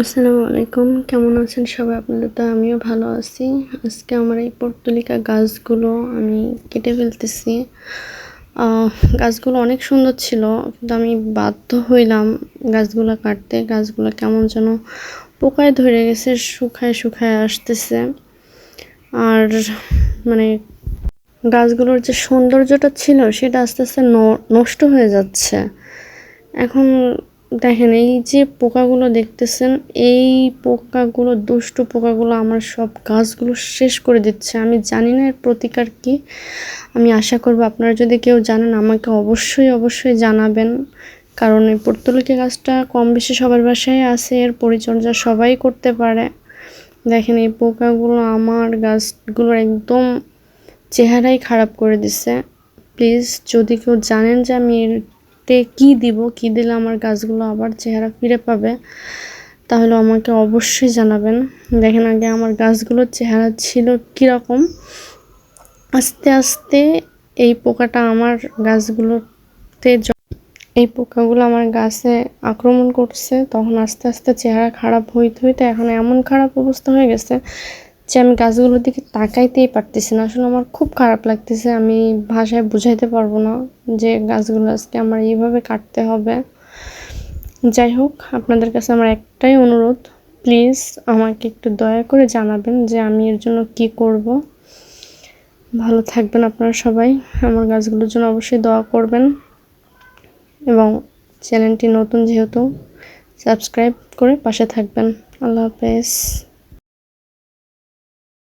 আসসালামু আলাইকুম কেমন আছেন সবাই? আপনাদের তো আমিও ভালো আছি। আজকে আমার এই পর্তুলিকা গাছগুলো আমি কেটে ফেলতেছি। গাছগুলো অনেক সুন্দর ছিল, কিন্তু আমি বাধ্য হইলাম গাছগুলো কাটতে। গাছগুলো কেমন যেন পোকায় ধরে গেছে, শুকায় শুকায় আসতেছে। আর মানে গাছগুলোর যে সৌন্দর্যটা ছিল, সেটা আস্তে আস্তে নষ্ট হয়ে যাচ্ছে। এখন দেখেন, এই যে পোকাগুলো দেখতেছেন, এই পোকাগুলো, দুষ্টু পোকাগুলো আমার সব গাছগুলো শেষ করে দিচ্ছে। আমি জানি না এর প্রতিকার কি। আমি আশা করব আপনারা যদি কেউ জানেন, আমাকে অবশ্যই অবশ্যই জানাবেন। কারণ এই পর্তুলিকা গাছটা কম বেশি সবার বাসায় আছে, এর পরিচর্যা সবাই করতে পারে। দেখেন, এই পোকাগুলো আমার গাছগুলোর একদম চেহারাই খারাপ করে দিছে প্লিজ, যদি কেউ জানেন যে আমি এতে কী দিব, কি দিলে আমার গাছগুলো আবার চেহারা ফিরে পাবে, তাহলে আমাকে অবশ্যই জানাবেন। দেখেন আগে আমার গাছগুলোর চেহারা ছিল কীরকম। আস্তে আস্তে এই পোকাটা আমার গাছগুলোতে এই পোকাগুলো আমার গাছে আক্রমণ করছে, তখন আস্তে আস্তে চেহারা খারাপ হইতে হইতে এখন এমন খারাপ অবস্থা হয়ে গেছে যে আমি গাছগুলোর দিকে তাকাইতেই পারতেছি না। আসলে আমার খুব খারাপ লাগতেছে। আমি ভাষায় বুঝাইতে পারব না যে গাছগুলো আজকে আমার এইভাবে কাটতে হবে। যাই হোক, আপনাদের কাছে আমার একটাই অনুরোধ, প্লিজ আমাকে একটু দয়া করে জানাবেন যে আমি এর জন্য কি করব। ভালো থাকবেন আপনারা সবাই। আমার গাছগুলোর জন্য অবশ্যই দোয়া করবেন। এবং চ্যানেলটি নতুন যেহেতু, সাবস্ক্রাইব করে পাশে থাকবেন। আল্লাহ হাফেজ।